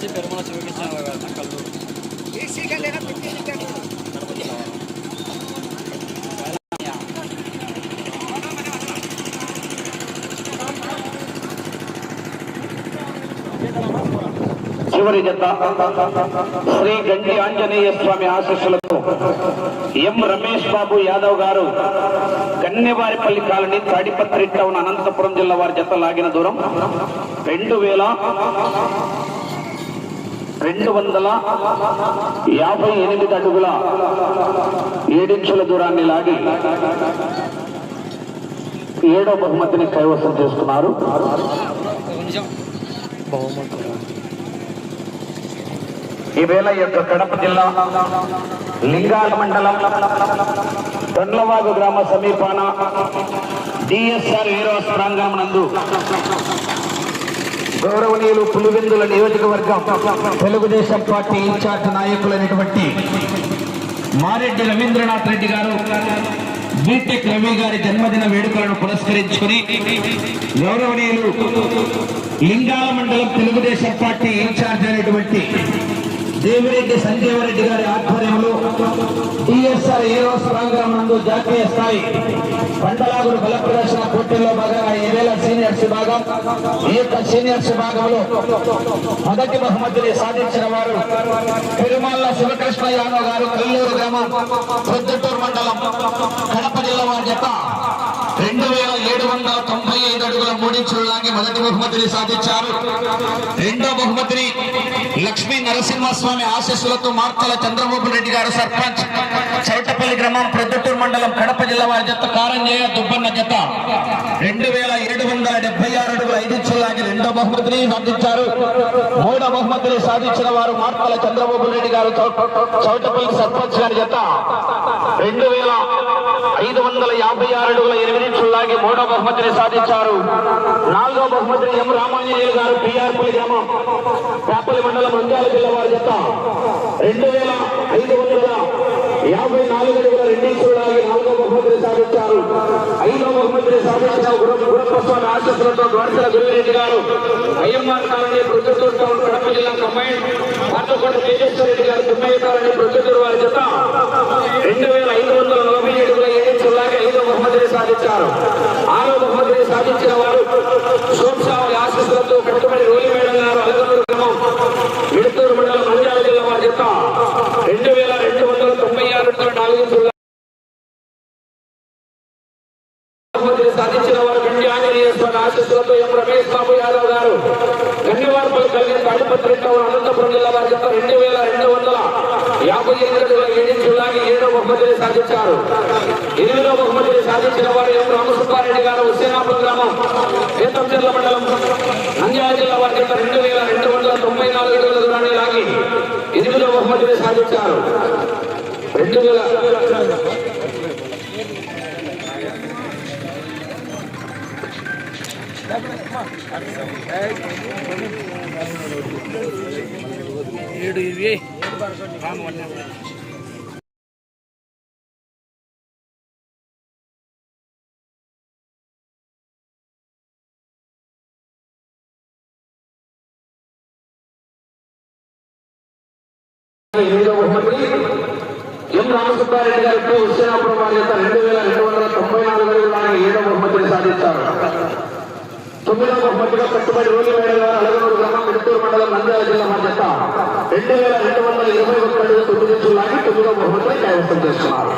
నుంచి పెరుమల చూపించిన కళ్ళు చివరి జత శ్రీ గండి ఆంజనేయ స్వామి ఆశీస్సులతో ఎం రమేష్ బాబు యాదవ్ గారు గన్నెవారిపల్లి కాలనీ తాడిపత్రి టౌన్ అనంతపురం జిల్లా వారి జత లాగిన దూరం రెండు వేల రెండు వందల యాభై ఎనిమిది అడుగుల ఏడించుల దూరాన్ని లాగి ఏడో బహుమతిని కైవసం చేసుకున్నారు. ఈవేళ యొక్క కడప జిల్లా లింగాల మండలం దొండ్లవాగు గ్రామ సమీపాన డిఎస్ఆర్ ఏరో ప్రాంగణం నందు గౌరవనీయులు పులివెందుల నియోజకవర్గం తెలుగుదేశం పార్టీ ఇన్ఛార్జ్ నాయకులైనటువంటి మారెడ్డి రవీంద్రనాథ్ రెడ్డి గారు బీటెక్ రవి గారి జన్మదిన వేడుకలను పురస్కరించుకుని గౌరవనీయులు లింగాల మండలం తెలుగుదేశం పార్టీ ఇన్ఛార్జ్ అయినటువంటి దేవిరెడ్డి సంజీవరెడ్డి గారి ఆధ్వర్యంలో టిఎస్ఆర్ ఏరో సభాంగం నందు జాతీయ స్థాయి పంటలాగుడు బల ప్రదర్శన పోటీల్లో భాగంగా ఏవేళ సీనియర్స్ విభాగం ఈ యొక్క సీనియర్స్ విభాగంలో మొదటి బహుమతిని సాధించిన వారు పెరుమాళ్ళ శివకృష్ణ యాదవ్ గారు కల్లూరు గ్రామం ప్రొద్దుటూరు మండలం కడప జిల్లా వారి జత. రెండు వేల ఏడు వందల సాధించడానికి మొదటి బహుమతిని సాధించారు. రెండో బహుమతిని లక్ష్మీ నరసింహస్వామి ఆశీస్సులతో మార్తల చంద్రబాబు రెడ్డి గారు సర్పంచ్. చౌటపల్లి గ్రామం ప్రొద్దుటూరు మండలం కడప జిల్లా వారి జత కారంజేయ దుబ్బన్న జత. రెండు వేల ఏడు వందల డెబ్బై ఆరు అడుగుల ఐదు ఇంచులు రెండో బహుమతిని సాధించారు. మూడో బహుమతిని సాధించిన వారు మార్తల చంద్రబాబు రెడ్డి గారు చౌటపల్లి సర్పంచ్ గారి జత. వందల యాభై ఆరు అడుగుల ఎనిమిది ఇంచులు మూడో బహుమతిని సాధించారు. నాలుగో బహుమతిని ఎం రామాంజనేయులు గారు పిఆర్పల్లి గ్రామం పేపల్లి మండలం నంద్యాల జిల్లా వారి జత రెండు వేల ఐదు వందల యాభై నాలుగు అడుగుల రెండు ఇంచులు నాలుగో బహుమతిని సాధించారు. ఐదో బహుమతిని సాధించిన గురం గురప్పస్వామి ఆశస్సులతో ద్వారసల గురువిరెడ్డి గారు అయ్యమ్మార్ కాలనీ ప్రొద్దుటూరు టౌన్ కడప జిల్లా కంబైన్ పాటకోట తేజేశ్వర రెడ్డి గారు తుమ్మయ్య కాలనీ ప్రొద్దుటూరు వారి జత రెండు వేల ఐదు వందల నలభై ఏడుగుల ఏడు లాగా ఐదో బహుమతిని సాధించారు ఆరో బహుమతిని సాధించిన వారు సోంసావరి ఆశీస్సులతో కట్టుబడి రోలి మేడం గారు అలగనూరు గ్రామం మిడతూరు మండలం నంద్యాల జిల్లా వారి జత రెండు వేల రెండు వందల తొంభై ఆరు నాలుగు ఇంచుల బహుమతిని సాధించిన వారు గండి ఆంజనేయ స్వామి ఆశీస్సులతో ఎం రమేష్ బాబు యాదవ్ గారు. గన్నివారపల్లి కలిగిన తాడిపత్రి అనంతపురం జిల్లా వారి జత రెండు వేల రెండు వందల యాభై ఎనిమిది ఏడించులాగి ఏడో బహుమతిని సాధించారు. ఎనిమిదో బహుమతిని సాధించిన వారు ఎం రామసుబ్బారెడ్డి గారు హుస్సేనాపురం గ్రామం ఏతంచెర్ల మండలం నంద్యాల జిల్లా వారి జత రెండు వేల రెండు వందల తొంభై నాలుగు అడుగుల దూరాన్ని లాగి ఎనిమిదో బహుమతిని సాధించారు. రెండు వేల ఏడు ఇవి ఎం రామసుబ్బారెడ్డి గారికి హుస్సేనాపురం వారి యొక్క రెండు వేల రెండు వందల తొంభై నాలుగు అడుగుల ఆయన బహుమతిని సాధిస్తారు తొమ్మిదవ బహుమతిగా కట్టుబడి రోజు వేల ద్వారా అలగనూరు గ్రామం మిడతూరు మండలం నంద్యాల జిల్లా మధ్యత రెండు వేల రెండు వందల ఇరవై ఒకటి తొమ్మిది జిల్లాకి తొమ్మిదవ బహుమతిని కైవసం చేస్తున్నారు.